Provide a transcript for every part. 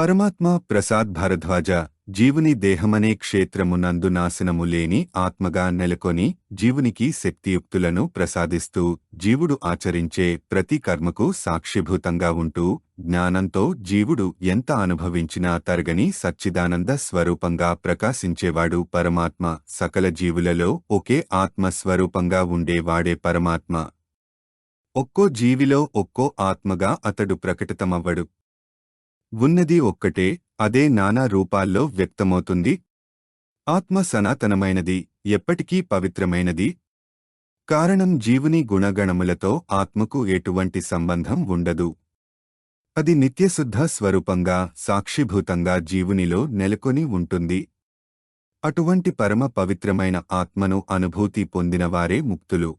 పరమాత్మ ప్రసాద్ భరద్వాజ జీవుని దేహమనే క్షేత్రమునందు నాశనము లేని ఆత్మగా నెలకొని జీవునికి శక్తియుక్తులను ప్రసాదిస్తూ జీవుడు ఆచరించే ప్రతి కర్మకు సాక్షిభూతంగా ఉంటూ జ్ఞానంతో జీవుడు ఎంత అనుభవించినా తరగని సచ్చిదానంద స్వరూపంగా ప్రకాశించేవాడు పరమాత్మ. సకల జీవులలో ఒకే ఆత్మ స్వరూపంగా ఉండేవాడే పరమాత్మ. ఒక్కో జీవిలో ఒక్కో ఆత్మగా అతడు ప్రకటితమవ్వడు. ఉన్నది ఒక్కటే అదే నానా రూపాల్లో వ్యక్తమవుతుంది. ఆత్మ సనాతనమైనది ఎప్పటికీ పవిత్రమైనది. కారణం జీవుని గుణగణములతో ఆత్మకు ఎటువంటి సంబంధం ఉండదు. అది నిత్యశుద్ధ స్వరూపంగా సాక్షిభూతంగా జీవునిలో నెలకొని ఉంటుంది. అటువంటి పరమ పవిత్రమైన ఆత్మను అనుభూతి పొందినవారే ముక్తులు.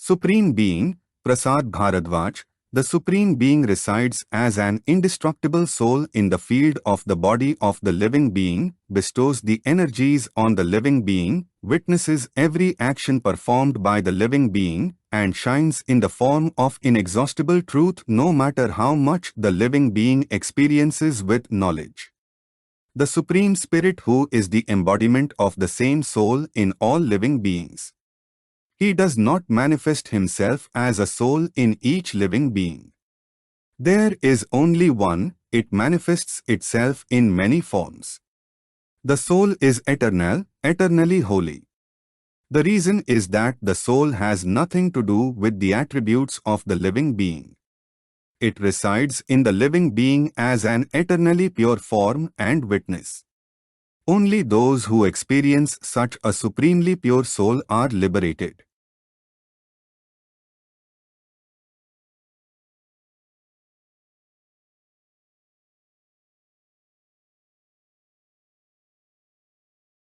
Supreme being Prasad Bharadwaj The Supreme Being resides as an indestructible soul in the field of the body of the living being, bestows the energies on the living being, witnesses every action performed by the living being, and shines in the form of inexhaustible truth no matter how much the living being experiences with knowledge. The Supreme Spirit who is the embodiment of the same soul in all living beings. He does not manifest himself as a soul in each living being. There is only one, it manifests itself in many forms. The soul is eternal, eternally holy. The reason is that the soul has nothing to do with the attributes of the living being. It resides in the living being as an eternally pure form and witness. Only those who experience such a supremely pure soul are liberated.